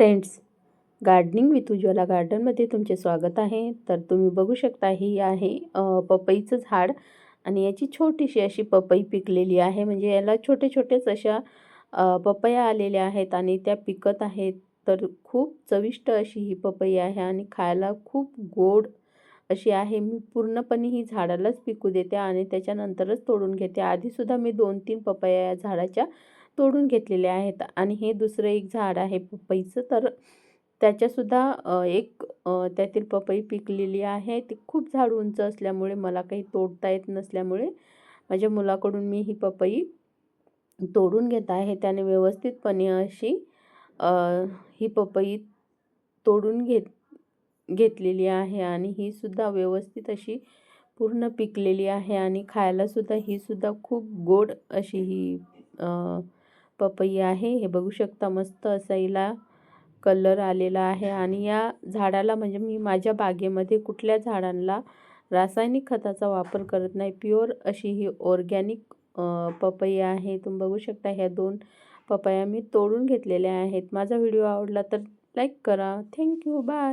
Friends gardening with Ujjwala गार्डनमध्ये तुमचे स्वागत आहे. तर तुम्ही बघू शकता ही आहे पपईचं झाड आणि याची छोटीशी अशी पपई पिकलेली आहे. म्हणजे याला छोटे छोटेच अशा पपया आलेल्या आहेत आणि त्या पिकत आहेत. तर खूप चविष्ट अशी ही पपई आहे आणि खायला खूप गोड अशी आहे. मी पूर्णपणे ही झाडालाच पिकू देते आणि त्याच्यानंतरच तोडून घेते. आधीसुद्धा मी दोन तीन पपया या झाडाच्या तोडून घेतलेले आहेत. आणि हे दुसरं एक झाड आहे पपईचं. तर त्याच्यासुद्धा एक त्यातील पपई पिकलेली आहे. ती खूप झाड उंच असल्यामुळे मला काही तोडता येत नसल्यामुळे माझ्या मुलाकडून मी ही पपई तोडून घेत आहे. त्याने व्यवस्थितपणे अशी ही पपई तोडून घेत घेतलेली आहे. आणि ही सुद्धा व्यवस्थित अशी पूर्ण पिकलेली आहे. आणि खायलासुद्धा ही सुद्धा खूप गोड अशी ही पपई आहे. हे बघू शकता मस्त असा हिला कलर आलेला आहे. आणि या झाडाला म्हणजे मी माझ्या बागेमध्ये कुठल्या झाडांना रासायनिक खताचा वापर करत नाही. प्युअर अशी ही ऑर्गॅनिक पपई आहे. तुम्ही बघू शकता ह्या दोन पपया मी तोडून घेतलेल्या आहेत. माझा व्हिडिओ आवडला तर लाईक करा. Thank you. बाय.